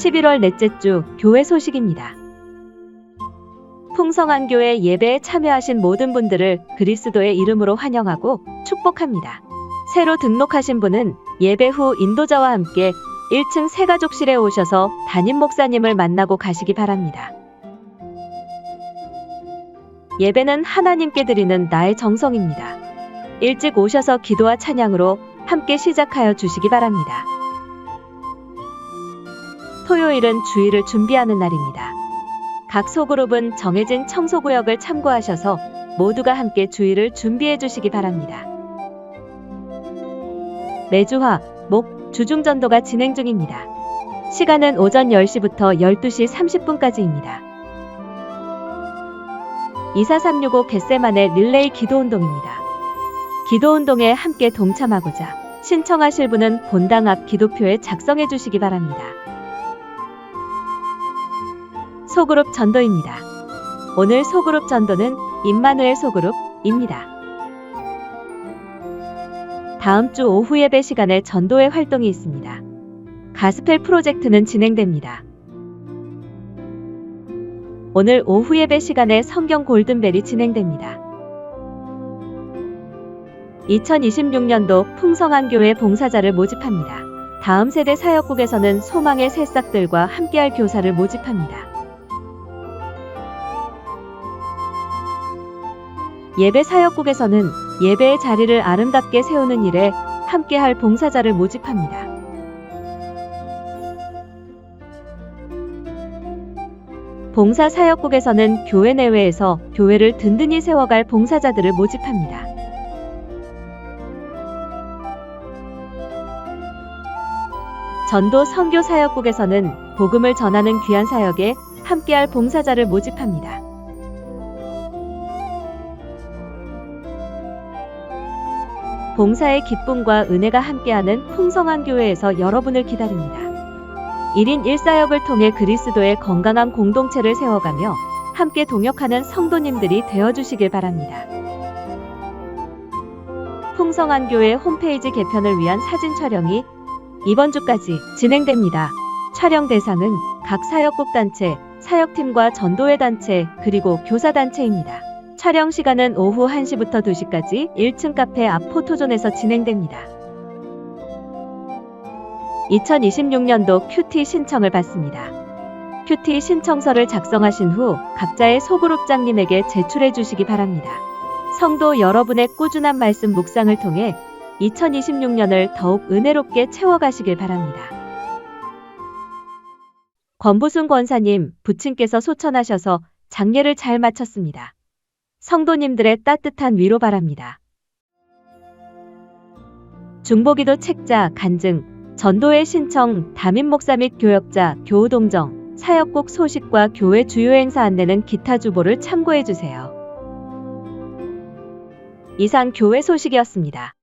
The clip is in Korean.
11월 넷째 주 교회 소식입니다. 풍성한 교회 예배에 참여하신 모든 분들을 그리스도의 이름으로 환영하고 축복합니다. 새로 등록하신 분은 예배 후 인도자와 함께 1층 새가족실에 오셔서 담임 목사님을 만나고 가시기 바랍니다. 예배는 하나님께 드리는 나의 정성입니다. 일찍 오셔서 기도와 찬양으로 함께 시작하여 주시기 바랍니다. 토요일은 주일을 준비하는 날입니다. 각 소그룹은 정해진 청소구역을 참고하셔서 모두가 함께 주일을 준비해 주시기 바랍니다. 매주 화, 목, 주중전도가 진행 중입니다. 시간은 오전 10시부터 12시 30분까지입니다. 24365 겟세만의 릴레이 기도운동입니다. 기도운동에 함께 동참하고자 신청하실 분은 본당 앞 기도표에 작성해 주시기 바랍니다. 소그룹 전도입니다. 오늘 소그룹 전도는 임마누엘 소그룹입니다. 다음 주 오후 예배 시간에 전도회 활동이 있습니다. 가스펠 프로젝트는 진행됩니다. 오늘 오후 예배 시간에 성경 골든벨이 진행됩니다. 2026년도 풍성한 교회 봉사자를 모집합니다. 다음 세대 사역국에서는 소망의 새싹들과 함께할 교사를 모집합니다. 예배 사역국에서는 예배의 자리를 아름답게 세우는 일에 함께할 봉사자를 모집합니다. 봉사 사역국에서는 교회 내외에서 교회를 든든히 세워갈 봉사자들을 모집합니다. 전도 선교 사역국에서는 복음을 전하는 귀한 사역에 함께할 봉사자를 모집합니다. 봉사의 기쁨과 은혜가 함께하는 풍성한 교회에서 여러분을 기다립니다. 1인 1사역을 통해 그리스도의 건강한 공동체를 세워가며 함께 동역하는 성도님들이 되어주시길 바랍니다. 풍성한 교회 홈페이지 개편을 위한 사진 촬영이 이번 주까지 진행됩니다. 촬영 대상은 각 사역국 단체, 사역팀과 전도회 단체, 그리고 교사 단체입니다. 촬영 시간은 오후 1시부터 2시까지 1층 카페 앞 포토존에서 진행됩니다. 2026년도 큐티 신청을 받습니다. 큐티 신청서를 작성하신 후 각자의 소그룹장님에게 제출해 주시기 바랍니다. 성도 여러분의 꾸준한 말씀 묵상을 통해 2026년을 더욱 은혜롭게 채워가시길 바랍니다. 권보순 권사님, 부친께서 소천하셔서 장례를 잘 마쳤습니다. 성도님들의 따뜻한 위로 바랍니다. 중보기도 책자, 간증, 전도회 신청, 담임 목사 및 교역자, 교우동정, 사역국 소식과 교회 주요 행사 안내는 기타 주보를 참고해 주세요. 이상 교회 소식이었습니다.